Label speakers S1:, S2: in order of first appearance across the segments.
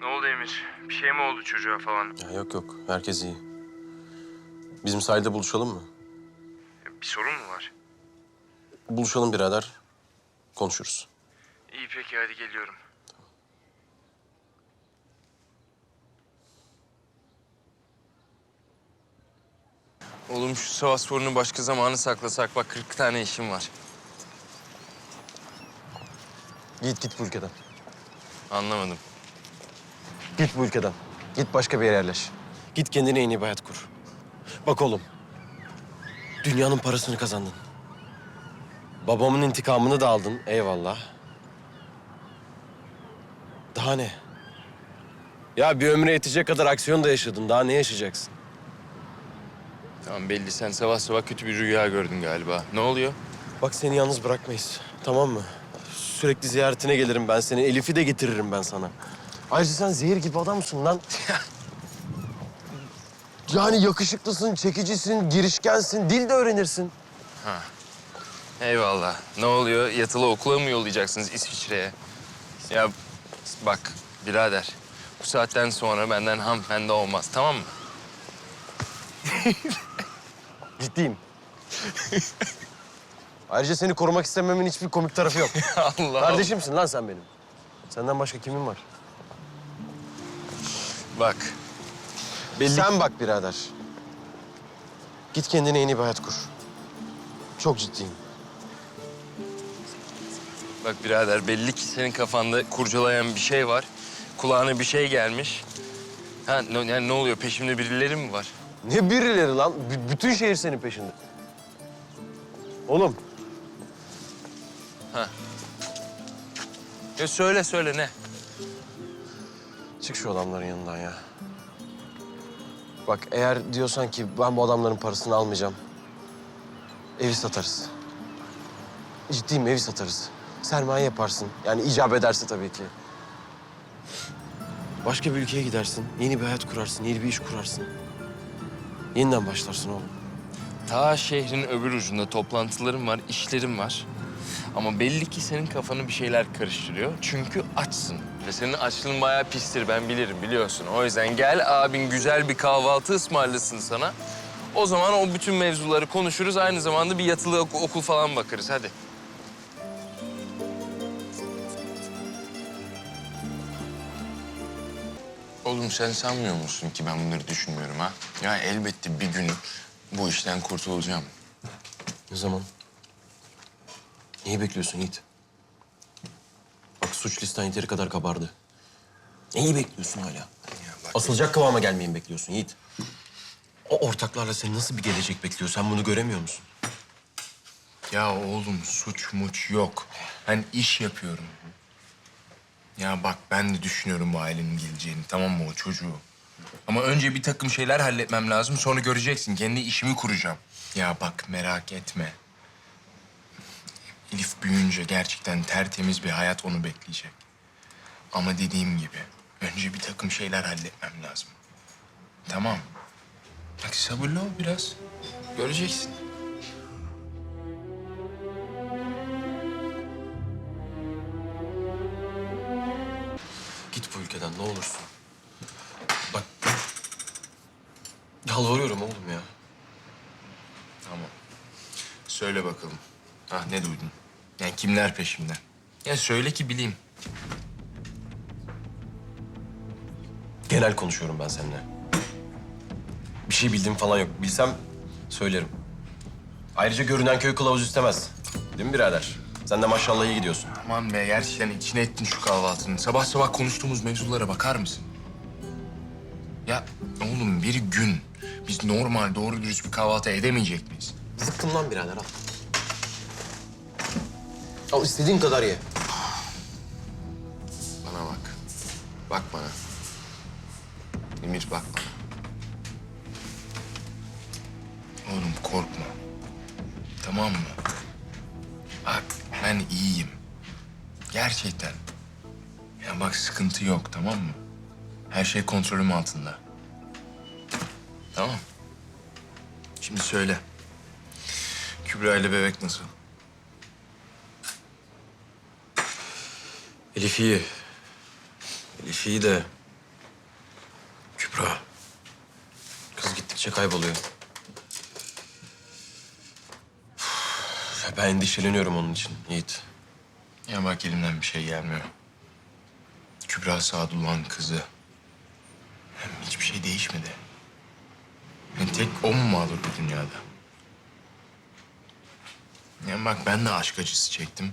S1: Ne oldu Emir? Bir şey mi oldu çocuğa falan?
S2: Ya yok yok. Herkes iyi. Bizim sahilde buluşalım mı?
S1: Bir sorun mu var?
S2: Buluşalım birader. Konuşuruz.
S1: İyi peki hadi geliyorum. Oğlum şu savaş sporunu başka zamanı saklasak bak 40 tane işim var.
S2: Git git bu ülkeden.
S1: Anlamadım.
S2: Git bu ülkeden. Git başka bir yere yerleş. Git kendine yeni bir hayat kur. Bak oğlum. Dünyanın parasını kazandın. Babamın intikamını da aldın. Eyvallah. Daha ne? Ya bir ömre yetecek kadar aksiyon da yaşadın. Daha ne yaşayacaksın?
S1: Tamam belli sen sabah sabah kötü bir rüya gördün galiba. Ne oluyor?
S2: Bak seni yalnız bırakmayız. Tamam mı? Sürekli ziyaretine gelirim ben seni. Elif'i de getiririm ben sana. Ayrıca sen zehir gibi adamsın lan. yani yakışıklısın, çekicisin, girişkensin, dil de öğrenirsin.
S1: Eyvallah. Ne oluyor? Yatılı okula mı yollayacaksınız İsviçre'ye? Ya bak birader. Bu saatten sonra benden hanımefendi olmaz tamam mı?
S2: Ciddiyim. Ayrıca seni korumak istememin hiçbir komik tarafı yok.
S1: Allah
S2: Kardeşimsin lan sen benim. Senden başka kimin var?
S1: Bak
S2: Sen bak birader. Git kendine yeni bir hayat kur. Çok ciddiyim.
S1: Bak birader belli ki senin kafanda kurcalayan bir şey var. Kulağına bir şey gelmiş. Ha ne, yani ne oluyor? Peşimde birileri mi var?
S2: Ne birileri lan? B- bütün şehir senin peşinde. Oğlum
S1: Ya söyle söyle ne?
S2: Çık şu adamların yanından ya. Bak eğer diyorsan ki ben bu adamların parasını almayacağım. Evi satarız. Ciddiyim evi satarız. Sermaye yaparsın. Yani icap ederse tabii ki. Başka bir ülkeye gidersin. Yeni bir hayat kurarsın. Yeni bir iş kurarsın. Yeniden başlarsın oğlum.
S1: Ta şehrin öbür ucunda toplantılarım var, işlerim var. Ama belli ki senin kafanı bir şeyler karıştırıyor. Çünkü açsın. Ve senin açlığın bayağı pistir ben bilirim biliyorsun. O yüzden gel abin güzel bir kahvaltı ısmarlasın sana. O zaman o bütün mevzuları konuşuruz. Aynı zamanda bir yatılı ok- okul falan bakarız. Hadi. Oğlum sen sanmıyor musun ki ben bunları düşünmüyorum ha? Ya elbette bir gün bu işten kurtulacağım.
S2: Ne zaman? Neyi bekliyorsun Yiğit? Bak suç listen yeteri kadar kabardı. Neyi bekliyorsun hala?
S1: Bak,
S2: Asılacak kıvama gelmeyi mi bekliyorsun Yiğit? O ortaklarla sen nasıl bir gelecek bekliyor? Sen bunu göremiyor musun?
S1: ya oğlum suç muç yok. Ben iş yapıyorum. Ya bak ben de düşünüyorum bu ailenin geleceğini tamam mı o çocuğu. Ama önce bir takım şeyler halletmem lazım. Sonra göreceksin kendi işimi kuracağım. Ya bak merak etme. Elif büyüyünce gerçekten tertemiz bir hayat onu bekleyecek. Ama dediğim gibi önce bir takım şeyler halletmem lazım. Tamam. Bak sabırlı ol biraz. Göreceksin.
S2: Git bu ülkeden ne olursun. Bak. Yalvarıyorum oğlum ya.
S1: Tamam. Söyle bakalım. Ah ne duydun? Yani kimler peşimden? Ya söyle ki bileyim.
S2: Genel konuşuyorum ben seninle. Bir şey bildiğim falan yok. Bilsem söylerim. Ayrıca görünen köy kılavuz istemez. Değil mi birader? Sen de maşallah iyi gidiyorsun.
S1: Aman be gerçekten içine ettin şu kahvaltının. Sabah sabah konuştuğumuz mevzulara bakar mısın? Ya oğlum bir gün biz normal doğru dürüst bir kahvaltı edemeyecek miyiz?
S2: Zıkkım lan birader al. Al istediğin kadar ye.
S1: Bana bak. Bak bana. Emir bak bana. Oğlum korkma. Tamam mı? Bak ben iyiyim. Gerçekten. Ya bak sıkıntı yok tamam mı? Her şey kontrolüm altında. Tamam. Şimdi söyle. Kübra ile bebek nasıl?
S2: Elif iyi. Elif iyi de... Kübra. Kız gittikçe kayboluyor. Ben endişeleniyorum onun için Yiğit.
S1: Ya bak elimden bir şey gelmiyor. Kübra Sadullah'ın kızı. Hem hiçbir şey değişmedi. Yani tek o mu mağdur bu dünyada? Ya bak ben de aşk acısı çektim.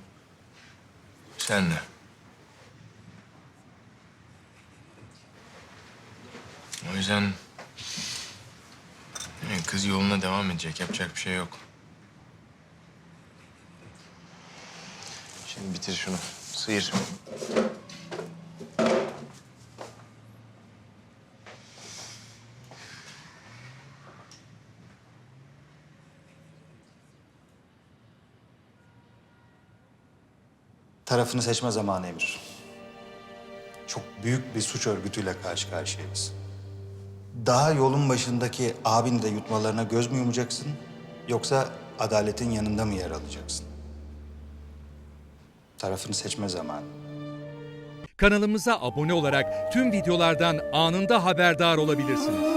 S1: Sen Senle. O yüzden... yani kız yoluna devam edecek. Yapacak bir şey yok. Şimdi bitir şunu. Sıyır.
S3: Tarafını seçme zamanı Emir. Çok büyük bir suç örgütüyle karşı karşıyayız. Daha yolun başındaki abini de yutmalarına göz mü yumacaksın? Yoksa adaletin yanında mı yer alacaksın? Tarafını seçme zamanı.
S4: Kanalımıza abone olarak tüm videolardan anında haberdar olabilirsiniz.